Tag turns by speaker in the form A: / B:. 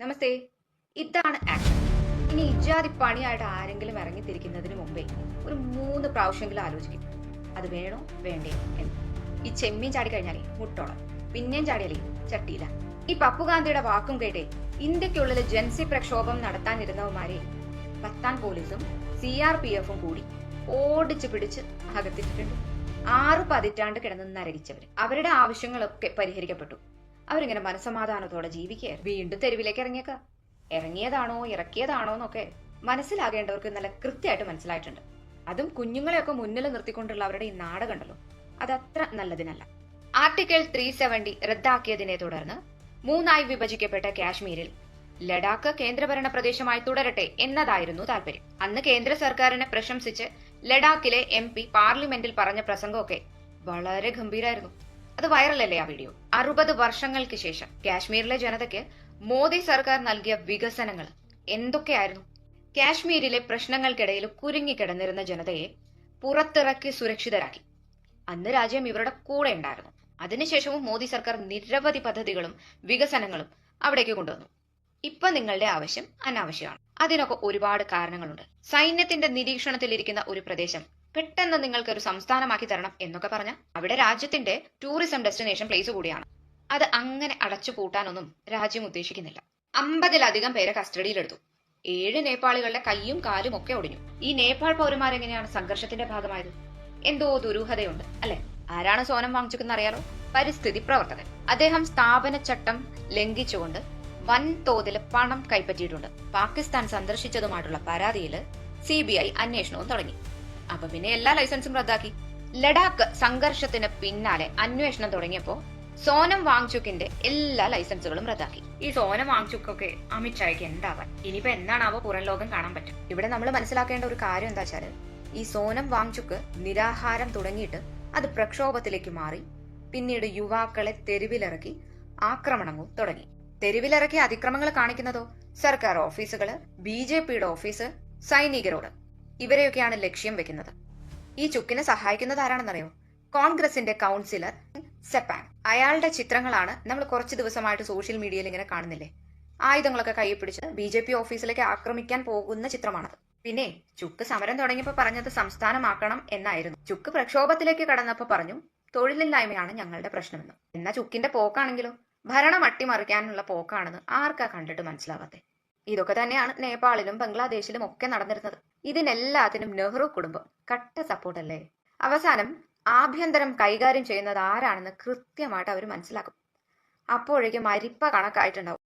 A: നമസ്തേ. ഇതാണ് ആക്ഷൻ ഇനി ഇജാതി പണിയായിട്ട് ആരെങ്കിലും ഇറങ്ങിത്തിരിക്കുന്നതിന് മുമ്പേ ഒരു മൂന്ന് പ്രാവശ്യമെങ്കിലും ആലോചിക്കും. അത് വേണോ? വേണ്ടേ? എന്ന്. ഈ ചെമ്മീൻ ചാടി കഴിഞ്ഞാലേ മുട്ടോളം. പിന്നെയും ചാടിയാലേ ചട്ടിയില്ല ഈ പപ്പുഗാന്ധിയുടെ വാക്കും കേട്ടേ ഇന്ത്യക്കുള്ളിൽ ജൻസി പ്രക്ഷോഭം നടത്താനിരുന്നവന്മാരെ പത്താൻ പോലീസും സി ആർ പി എഫും കൂടി ഓടിച്ചു പിടിച്ച് അകത്തിട്ടിട്ടുണ്ട്. ആറ് പതിറ്റാണ്ട് കിടന്ന് നരകിച്ചവര്. അവരുടെ ആവശ്യങ്ങളൊക്കെ പരിഹരിക്കപ്പെട്ടു. അവരിങ്ങനെ മനസമാധാനത്തോടെ ജീവിക്കുകയായിരുന്നു. വീണ്ടും തെരുവിലേക്ക് ഇറങ്ങിയേക്ക. ഇറങ്ങിയതാണോ ഇറക്കിയതാണോ എന്നൊക്കെ മനസ്സിലാകേണ്ടവർക്ക് നല്ല കൃത്യമായിട്ട് മനസ്സിലായിട്ടുണ്ട്. അതും കുഞ്ഞുങ്ങളെയൊക്കെ മുന്നിൽ നിർത്തിക്കൊണ്ടുള്ള അവരുടെ ഈ നാടകമുണ്ടല്ലോ അതത്ര നല്ലതിനല്ല. ആർട്ടിക്കിൾ ത്രീ സെവന്റി റദ്ദാക്കിയതിനെ തുടർന്ന് മൂന്നായി വിഭജിക്കപ്പെട്ട കാശ്മീരിൽ ലഡാക്ക് കേന്ദ്രഭരണ പ്രദേശമായി തുടരട്ടെ എന്നതായിരുന്നു താല്പര്യം. അന്ന് കേന്ദ്ര സർക്കാരിനെ പ്രശംസിച്ച് ലഡാക്കിലെ എം പാർലമെന്റിൽ പറഞ്ഞ പ്രസംഗമൊക്കെ വളരെ ഗംഭീരായിരുന്നു. അത് വൈറലല്ലേ ആ വീഡിയോ? അറുപത് വർഷങ്ങൾക്ക് ശേഷം കാശ്മീരിലെ ജനതയ്ക്ക് മോദി സർക്കാർ നൽകിയ വികസനങ്ങൾ എന്തൊക്കെയായിരുന്നു? കാശ്മീരിലെ പ്രശ്നങ്ങൾക്കിടയിൽ കുരുങ്ങിക്കിടന്നിരുന്ന ജനതയെ പുറത്തിറക്കി സുരക്ഷിതരാക്കി. അന്ന് രാജ്യം ഇവരുടെ കൂടെ ഉണ്ടായിരുന്നു. അതിനുശേഷവും മോദി സർക്കാർ നിരവധി പദ്ധതികളും വികസനങ്ങളും അവിടേക്ക് കൊണ്ടുവന്നു. ഇപ്പൊ നിങ്ങളുടെ ആവശ്യം അനാവശ്യമാണ്. അതിനൊക്കെ ഒരുപാട് കാരണങ്ങളുണ്ട്. സൈന്യത്തിന്റെ നിരീക്ഷണത്തിലിരിക്കുന്ന ഒരു പ്രദേശം പെട്ടെന്ന് നിങ്ങൾക്ക് ഒരു സംസ്ഥാനമാക്കി തരണം എന്നൊക്കെ പറഞ്ഞ അവിടെ രാജ്യത്തിന്റെ ടൂറിസം ഡെസ്റ്റിനേഷൻ പ്ലേസ് കൂടിയാണ്. അത് അങ്ങനെ അടച്ചു പൂട്ടാനൊന്നും രാജ്യം ഉദ്ദേശിക്കുന്നില്ല. അമ്പതിലധികം പേരെ കസ്റ്റഡിയിലെടുത്തു ഏഴ് നേപ്പാളികളുടെ കൈയും കാലും ഒക്കെ ഒടിഞ്ഞു. ഈ നേപ്പാൾ പൗരന്മാരെങ്ങനെയാണ് സംഘർഷത്തിന്റെ ഭാഗമായത്? എന്തോ ദുരൂഹതയുണ്ട് അല്ലെ? ആരാണ് സോനം വാങ്ങിച്ചെന്ന് അറിയാലോ? പരിസ്ഥിതി പ്രവർത്തകൻ. അദ്ദേഹം സ്ഥാപന ചട്ടം ലംഘിച്ചുകൊണ്ട് വൻതോതിൽ പണം കൈപ്പറ്റിയിട്ടുണ്ട്. പാകിസ്ഥാൻ സന്ദർശിച്ചതുമായിട്ടുള്ള പരാതിയിൽ സി ബി ഐ അന്വേഷണവും തുടങ്ങി. അപ്പൊ പിന്നെ എല്ലാ ലൈസൻസും റദ്ദാക്കി. ലഡാക്ക് സംഘർഷത്തിന് പിന്നാലെ അന്വേഷണം തുടങ്ങിയപ്പോ സോനം വാങ്ചുക്കിന്റെ എല്ലാ ലൈസൻസുകളും റദ്ദാക്കി. ഈ സോനം വാങ്ചുക്കൊക്കെ അമിത്ഷായ്ക്ക് എന്താവാൻ? ഇനിയിപ്പോ എന്നാണാവോ പുറം ലോകം കാണാൻ പറ്റും? ഇവിടെ നമ്മൾ മനസ്സിലാക്കേണ്ട ഒരു കാര്യം എന്താ വെച്ചാൽ ഈ സോനം വാങ്ചുക്ക് നിരാഹാരം തുടങ്ങിയിട്ട് അത് പ്രക്ഷോഭത്തിലേക്ക് മാറി പിന്നീട് യുവാക്കളെ തെരുവിലിറക്കി ആക്രമണവും തുടങ്ങി. തെരുവിലിറക്കി അതിക്രമങ്ങൾ കാണിക്കുന്നതോ? സർക്കാർ ഓഫീസുകൾ ബി ജെ പിയുടെ ഓഫീസ് സൈനികരോട്. ഇവരെയൊക്കെയാണ് ലക്ഷ്യം വെക്കുന്നത്. ഈ ചുക്കിനെ സഹായിക്കുന്നത് ആരാണെന്നറിയോ? കോൺഗ്രസിന്റെ കൗൺസിലർ സെപ്പാൻ. അയാളുടെ ചിത്രങ്ങളാണ് നമ്മൾ കുറച്ച് ദിവസമായിട്ട് സോഷ്യൽ മീഡിയയിൽ ഇങ്ങനെ കാണുന്നില്ലേ? ആയുധങ്ങളൊക്കെ കയ്യിൽ പിടിച്ച് ബി ജെ പി ഓഫീസിലേക്ക് ആക്രമിക്കാൻ പോകുന്ന ചിത്രമാണത്. പിന്നെ ചുക്ക് സമരം തുടങ്ങിയപ്പോൾ പറഞ്ഞത് സംസ്ഥാനമാക്കണം എന്നായിരുന്നു. ചുക്ക് പ്രക്ഷോഭത്തിലേക്ക് കടന്നപ്പോൾ പറഞ്ഞു തൊഴിലില്ലായ്മയാണ് ഞങ്ങളുടെ പ്രശ്നമെന്ന്. എന്നാ ചുക്കിന്റെ പോക്കാണെങ്കിലോ? ഭരണം അട്ടിമറിക്കാനുള്ള പോക്കാണെന്ന് ആർക്കാ കണ്ടിട്ട് മനസ്സിലാവാത്തെ? ഇതൊക്കെ തന്നെയാണ് നേപ്പാളിലും ബംഗ്ലാദേശിലും ഒക്കെ നടന്നിരുന്നത്. ഇതിനെല്ലാത്തിനും നെഹ്റു കുടുംബം കട്ട സപ്പോർട്ടല്ലേ അവസാനം ആഭ്യന്തരം കൈകാര്യം ചെയ്യുന്നത് ആരാണെന്ന് കൃത്യമായിട്ട് അവർ മനസ്സിലാക്കും. അപ്പോഴേക്കും അരിപ്പ കണക്കായിട്ടുണ്ടാവും.